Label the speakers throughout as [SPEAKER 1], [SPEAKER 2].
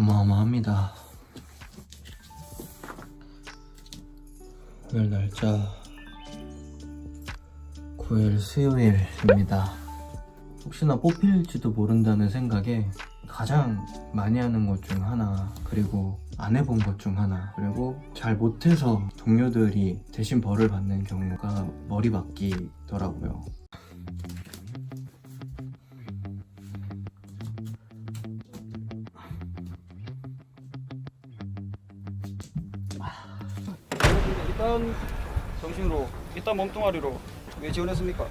[SPEAKER 1] 어마어마합니다. 오늘 날짜 9일 수요일입니다. 혹시나 뽑힐지도 모른다는 생각에 가장 많이 하는 것 중 하나 그리고 안 해본 것 중 하나 그리고 잘 못해서 동료들이 대신 벌을 받는 경우가 머리 바뀌더라고요.
[SPEAKER 2] 일단 정신으로 일단 몸뚱아리로 왜 지원했습니까?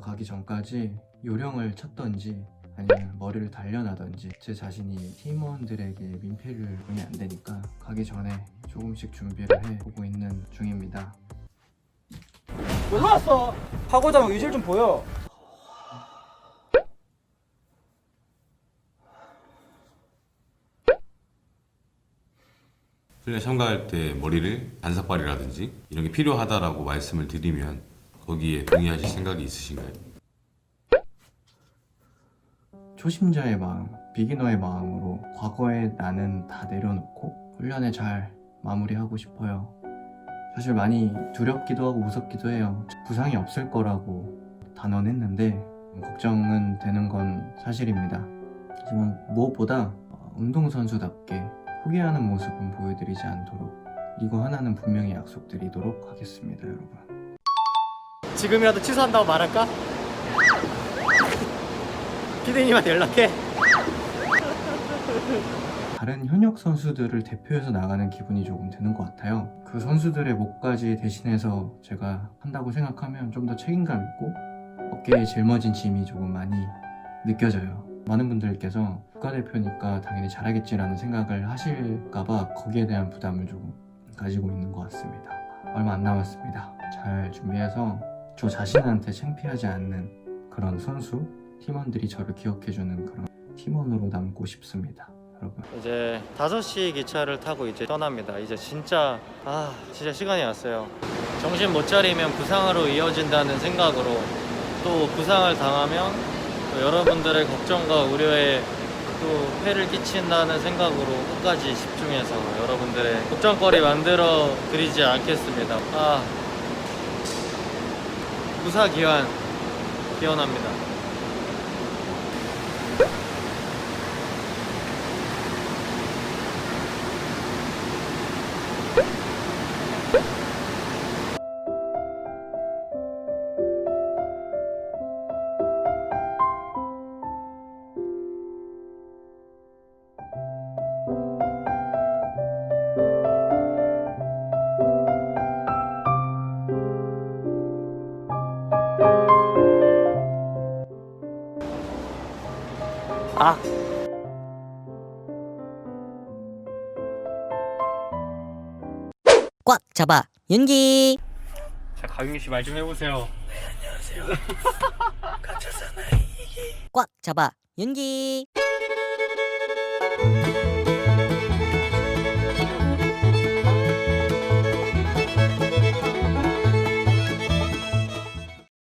[SPEAKER 1] 가기 전까지 요령을 쳤던지 아니면 머리를 단련하던지 제 자신이 팀원들에게 민폐를 주면 안 되니까 가기 전에 조금씩 준비를 해 보고 있는 중입니다.
[SPEAKER 2] 왜 나왔어? 하고자 의지를 좀 보여.
[SPEAKER 3] 훈련 참가할 때 머리를 단삭발이라든지 이런 게 필요하다라고 말씀을 드리면 거기에 동의하실 생각이 있으신가요?
[SPEAKER 1] 초심자의 마음, 비기너의 마음으로 과거의 나는 다 내려놓고 훈련에 잘 마무리하고 싶어요. 사실 많이 두렵기도 하고 무섭기도 해요. 부상이 없을 거라고 단언했는데 걱정은 되는 건 사실입니다. 하지만 무엇보다 어, 운동선수답게 포기하는 모습은 보여드리지 않도록 이거 하나는 분명히 약속드리도록 하겠습니다, 여러분.
[SPEAKER 4] 지금이라도 취소한다고 말할까? 피디님한테 연락해.
[SPEAKER 1] 다른 현역 선수들을 대표해서 나가는 기분이 조금 드는 것 같아요. 그 선수들의 목까지 대신해서 제가 한다고 생각하면 좀 더 책임감 있고 어깨에 짊어진 짐이 조금 많이 느껴져요. 많은 분들께서 국가대표니까 당연히 잘하겠지라는 생각을 하실까봐 거기에 대한 부담을 조금 가지고 있는 것 같습니다. 얼마 안 남았습니다. 잘 준비해서 저 자신한테 창피하지 않는 그런 선수, 팀원들이 저를 기억해주는 그런 팀원으로 남고 싶습니다. 여러분.
[SPEAKER 4] 이제 5시 기차를 타고 이제 떠납니다. 이제 진짜 아 진짜 시간이 왔어요. 정신 못 차리면 부상으로 이어진다는 생각으로 또 부상을 당하면 또 여러분들의 걱정과 우려에 또 폐를 끼친다는 생각으로 끝까지 집중해서 여러분들의 걱정거리 만들어 드리지 않겠습니다. 아 무사 기한 기원합니다. 아.
[SPEAKER 5] 꽉 잡아. 윤기.
[SPEAKER 4] 자, 가윤기 씨 말 좀 해보세요.
[SPEAKER 5] 꽉 잡아. 윤기